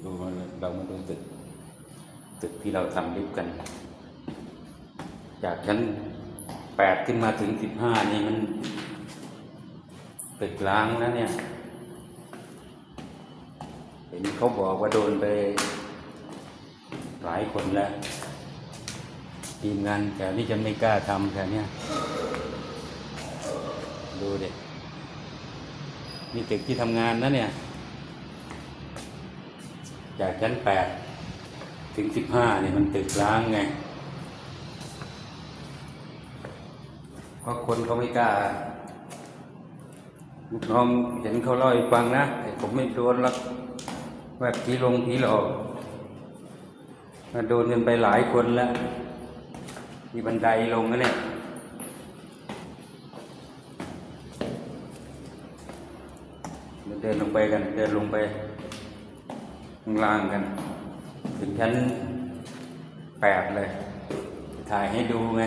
เรามาดูตึก ตึกที่เราทำลิฟต์กัน จากชั้นแปดขึ้นมาถึงสิบห้านี่มันตึกล้างนะเนี่ย เห็นเขาบอกว่าโดนไปหลายคนแล้ว ทีมงานแถวนี้จะไม่กล้าทำแถวเนี้ยดูเด็นี่ตึกที่ทำงานนะเนี่ย จากชั้นแปดถึงสิบห้าเนี่ยมันตึกร้างไงเพราะคนเขาไม่กล้าลูกน้องเห็นเขาเล่าให้ฟังนะแต่ผมไม่โดนหรอกแบบผีลงผีหลอกมาโดนกันไปหลายคนแล้ว มีบันไดลงนะเนี่ยเดินลงไปกัน เดินลงไป ข้างล่างกัน ถึงชั้นแปดเลย ถ่ายให้ดูไง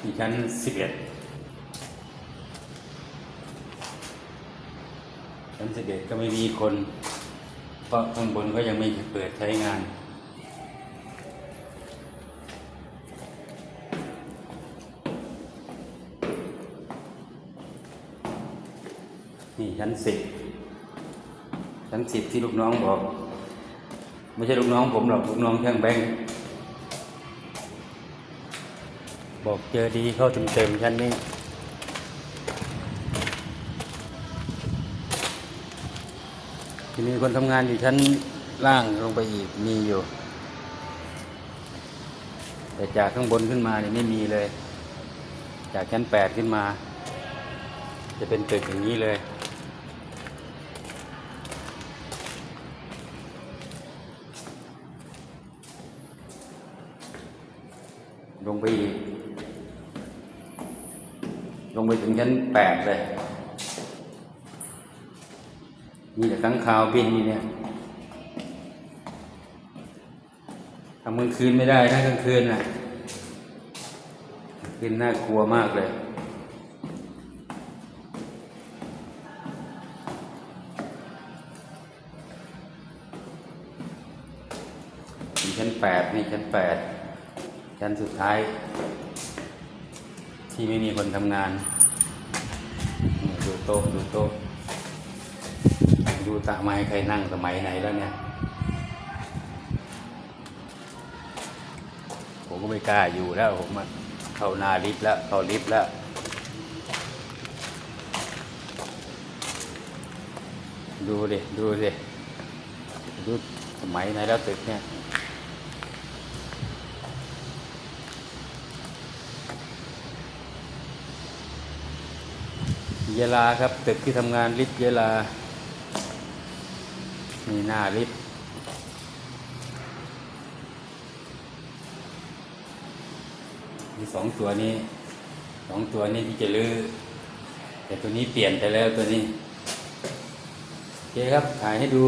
ที่ชั้นสิบเอ็ดชั้นสิบเอ็ดก็ไม่มีคน เพราะข้างบนก็ยังไม่เปิดใช้งาน นี่ชั้นสิบชั้นสิบที่ลูกน้องบอก ไม่ใช่ลูกน้องผมหรอกลูกน้องช่างแบงบอกเจอดีเข้าเต็มๆชั้นนี้ทีนี้คนทำงานอยู่ชั้นล่างลงไปอีกมีอยู่ แต่จากข้างบนขึ้นมาเนี่ยไม่มีเลย จากชั้นแปดขึ้นมา จะเป็นตึกอย่างนี้เลย ลงไปอีก ลงไปถึงชั้นแปดเลย มีแต่ตั้งข่าวบินนี่เนี่ยทำกลางคืนไม่ได้ถ้ากลางคืนน่ะคืนน่ากลัวมากเลย ชั้นแปดนี่ชั้นแปด ชั้นสุดท้าย ที่ไม่มีคนทำงาน ดูโต๊ะดูโต๊ะดูตะไม้ใครนั่งสมัยไหนแล้วเนี่ย ผมก็ไม่กล้าอยู่แล้วผมเข้านาลิฟแล้วเข้าลิฟแล้วดูดิ ดูดิ ดูสมัยไหนแล้วตึกเนี่ย เยลาครับ ตึกที่ทำงานลิฟต์ยลา มีหน้าลิฟต์มีสองตัวนี้สองตัวนี้ที่จะลื้อแต่ตัวนี้เปลี่ยนไปแล้วตัวนี้โอเคครับถ่ายให้ดู